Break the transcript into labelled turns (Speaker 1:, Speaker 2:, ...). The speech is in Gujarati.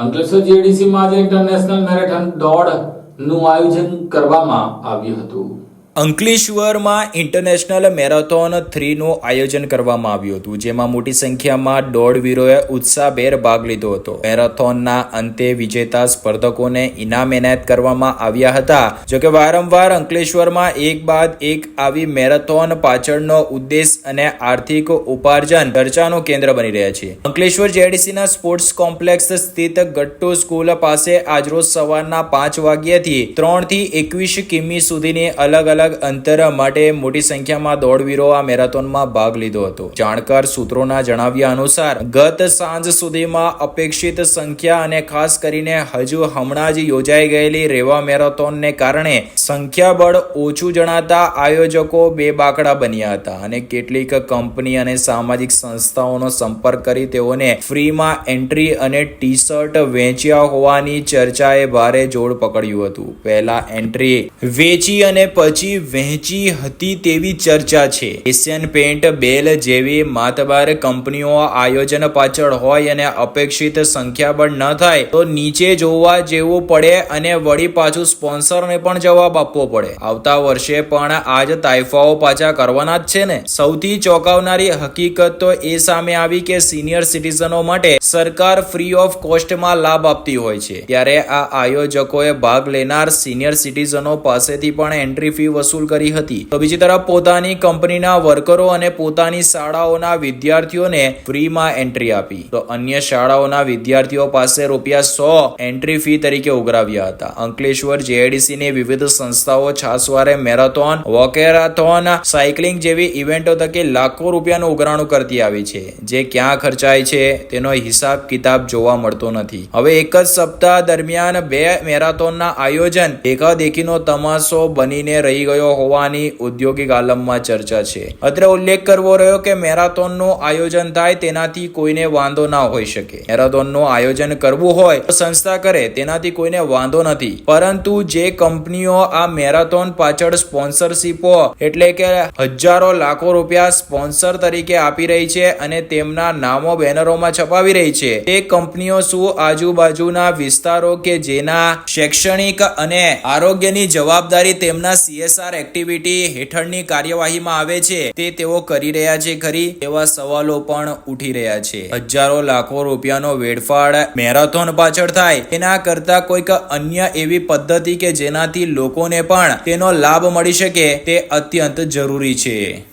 Speaker 1: અંકલેશ્વર જીએડીસીમાં આજે ઇન્ટરનેશનલ મેરેથોન દોડનું આયોજન કરવામાં આવ્યું હતું.
Speaker 2: અંકલેશ્વરમાં ઇન્ટરનેશનલ મેરેથોન થ્રીનું આયોજન કરવામાં આવ્યું હતું, જેમાં મોટી સંખ્યામાં દોડવીરોએ ઉત્સાહભેર ભાગ લીધો હતો. મેરેથોનના અંતે વિજેતા સ્પર્ધકોને ઇનામ એનાયત કરવામાં આવ્યા હતા. જોકે વારંવાર અંકલેશ્વરમાં એક બાદ એક આવી મેરેથોન પાછળનો ઉદ્દેશ અને આર્થિક ઉપાર્જન ચર્ચાનું કેન્દ્ર બની રહ્યા છે. અંકલેશ્વર જેડીસીના સ્પોર્ટ્સ કોમ્પ્લેક્સ સ્થિત ગટ્ટુ સ્કૂલ પાસે આજરોજ સવારના પાંચ વાગ્યાથી ત્રણથી એકવીસ કિમી સુધીની અલગ અલગ અંતર માટે મોટી સંખ્યામાં દોડવીરો આ મેરેથોનમાં ભાગ લીધો હતો. જાણકાર સૂત્રોના જણાવ્યા અનુસાર, ગત સાંજ સુધીમાં અપેક્ષિત સંખ્યા અને ખાસ કરીને હજુ હમણાં જ યોજાઈ ગયેલી રેવા મેરેથોનને કારણે સંખ્યાબળ ઓછું જણાતા આયોજકો બે બાકડા બન્યા હતા અને કેટલીક કંપની અને સામાજિક સંસ્થાઓનો સંપર્ક કરી તેઓને ફ્રીમાં એન્ટ્રી અને ટી શર્ટ વેચ્યા હોવાની ચર્ચાએ ભારે જોડ પકડ્યું હતું. પહેલા એન્ટ્રી વેચી અને પછી વહેંચી હતી તેવી ચર્ચા છે. એશિયન પેન્ટ બેલ જેવી માતબાર કંપનીઓ આયોજન પાછળ હોય અને અપેક્ષિત સંખ્યાબળ ન થાય તો નીચે જોવા જેવું પડે અને વળી પાછું સ્પોન્સરને પણ જવાબ આપવો પડે. આવતા વર્ષે પણ આજ તાઇફાઓ પાછા કરવાના જ છે ને. સૌથી ચોંકાવનારી હકીકત તો એ સામે આવી કે સિનિયર સિટીઝનો માટે સરકાર ફ્રી ઓફ કોસ્ટમાં લાભ આપતી હોય છે. ત્યારે આ આયોજકોએ ભાગ લેનાર સિનિયર સિટીઝનો પાસેથી પણ એન્ટ્રી ફી વસૂલ કરી હતી. તો બીજી તરફ પોતાની કંપનીના વર્કરો અને પોતાની શાળાઓના વિદ્યાર્થીઓને ફ્રીમાં એન્ટ્રી આપી. તો અન્ય શાળાઓના વિદ્યાર્થીઓ પાસે રૂપિયા સો એન્ટ્રી ફી તરીકે ઉઘરાવ્યા હતા. અંકલેશ્વર જેઆઈડીસી ની વિવિધ સંસ્થાઓ છાસવારે મેરાથોન, વોકેરાથોન, સાયકલિંગ જેવી ઇવેન્ટો તકે લાખો રૂપિયાનું ઉઘરાણું કરતી આવી છે. જે ક્યાં ખર્ચાય છે તેનો હિસાબ કિતાબ જોવા મળતો નથી. હવે એક જ સપ્તાહ દરમિયાન બે મેરાથોનના આયોજન દેખાદેખીનો તમાશો બનીને રહી ગયો હોવાની ઔદ્યોગિક આલમમાં ચર્ચા છે. અત્રે ઉલ્લેખ કરવો રહ્યો કે મેરાથોનનું આયોજન થાય તેનાથી કોઈને વાંધો ના હોઈ શકે. મેરાથોનનું આયોજન કરવું હોય તો સંસ્થા કરે, તેનાથી કોઈને વાંધો નથી. પરંતુ જે કંપનીઓ આ મેરાથોન પાછળ સ્પોન્સરશીપો એટલે કે હજારો લાખો રૂપિયા સ્પોન્સર તરીકે આપી રહી છે અને તેમના નામો બેનરોમાં છપાવી રહી છે. તે કંપનીઓ શું આજુબાજુના વિસ્તારો કે જેના શૈક્ષણિક અને આરોગ્યની જવાબદારી તેમના સીએસઆર એક્ટિવિટી હેઠળની કાર્યવાહીમાં આવે છે, તે તેઓ કરી રહ્યા છે ખરી એવા સવાલો પણ ઉઠી રહ્યા છે. હજારો લાખો રૂપિયાનો વેડફાડ મેરેથોન પાછળ થાય, તેના કરતા કોઈક અન્ય એવી પદ્ધતિ કે જેનાથી લોકોને પણ તેનો લાભ મળી શકે, તે અત્યંત જરૂરી છે.